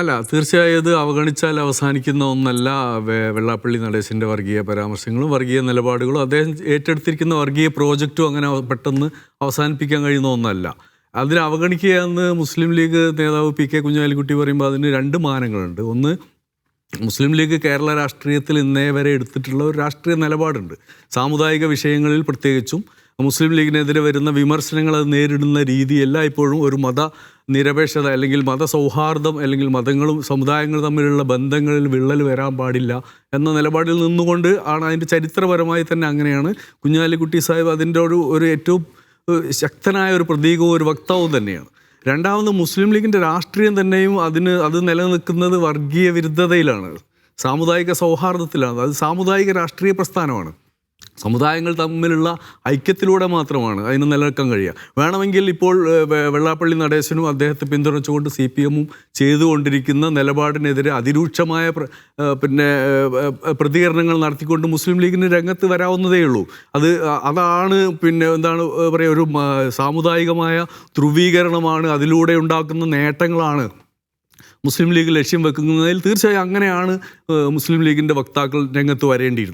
അല്ല തീർച്ചയായും ഇത് അവഗണിച്ചാൽ അവസാനിക്കുന്ന ഒന്നല്ല വെള്ളാപ്പള്ളി നടേശന്റെ വർഗീയ പരാമർശങ്ങളും വർഗീയ നിലപാടുകളും. അദ്ദേഹം ഏറ്റെടുത്തിരിക്കുന്ന വർഗീയ പ്രോജക്റ്റും അങ്ങനെ പെട്ടെന്ന് അവസാനിപ്പിക്കാൻ കഴിയുന്ന ഒന്നല്ല. അതിനെ അവഗണിക്കുക എന്ന് മുസ്ലിം ലീഗ് നേതാവ് പി കെ കുഞ്ഞാലിക്കുട്ടി പറയുമ്പോൾ അതിന് രണ്ട് മാനങ്ങളുണ്ട്. ഒന്ന് മുസ്ലിം ലീഗ് കേരള രാഷ്ട്രീയത്തിൽ ഇന്നേ വരെ എടുത്തിട്ടുള്ള ഒരു രാഷ്ട്രീയ നിലപാടുണ്ട്. സാമുദായിക വിഷയങ്ങളിൽ പ്രത്യേകിച്ചും മുസ്ലിം ലീഗിനെതിരെ വരുന്ന വിമർശനങ്ങൾ അത് നേരിടുന്ന രീതിയല്ല ഇപ്പോഴും ഒരു മത നിരപേക്ഷത അല്ലെങ്കിൽ മതസൗഹാർദ്ദം അല്ലെങ്കിൽ മതങ്ങളും സമുദായങ്ങളും തമ്മിലുള്ള ബന്ധങ്ങളിൽ വിള്ളൽ വരാൻ പാടില്ല എന്ന നിലപാടിൽ നിന്നുകൊണ്ട് ആണ് അതിന്റെ ചരിത്രപരമായി തന്നെ അങ്ങനെയാണ്. കുഞ്ഞാലിക്കുട്ടി സാഹിബ് അതിന്റെ ഒരു ഒരു ഏറ്റവും ശക്തനായ ഒരു പ്രതീകവും ഒരു വക്താവും തന്നെയാണ്. രണ്ടാമത് മുസ്ലിം ലീഗിന്റെ രാഷ്ട്രീയം തന്നെയും അതിന് അത് നിലനിൽക്കുന്നത് വർഗീയ വിരുദ്ധതയിലാണ്. സാമുദായിക സൗഹാർദ്ദത്തിലാണ്. അത് സാമുദായിക രാഷ്ട്രീയ പ്രസ്ഥാനമാണ്. സമുദായങ്ങൾ തമ്മിലുള്ള ഐക്യത്തിലൂടെ മാത്രമാണ് അതിന് നിലനിൽക്കാൻ കഴിയുക. വേണമെങ്കിൽ ഇപ്പോൾ വെള്ളാപ്പള്ളി നടേശനും അദ്ദേഹത്തെ പിന്തുണച്ചുകൊണ്ട് സി പി എമ്മും ചെയ്തുകൊണ്ടിരിക്കുന്ന നിലപാടിനെതിരെ അതിരൂക്ഷമായ പിന്നെ പ്രതികരണങ്ങൾ നടത്തിക്കൊണ്ട് മുസ്ലിം ലീഗിന് രംഗത്ത് വരാവുന്നതേ ഉള്ളൂ. അത് അതാണ് പിന്നെ എന്താണ് പറയുക ഒരു സാമുദായികമായ ധ്രുവീകരണമാണ് അതിലൂടെ ഉണ്ടാക്കുന്ന നേട്ടങ്ങളാണ് മുസ്ലിം ലീഗ് ലക്ഷ്യം വെക്കുന്നതിൽ. തീർച്ചയായും അങ്ങനെയാണ് മുസ്ലിം ലീഗിന്റെ വക്താക്കൾ രംഗത്ത് വരേണ്ടിയിരുന്നത്.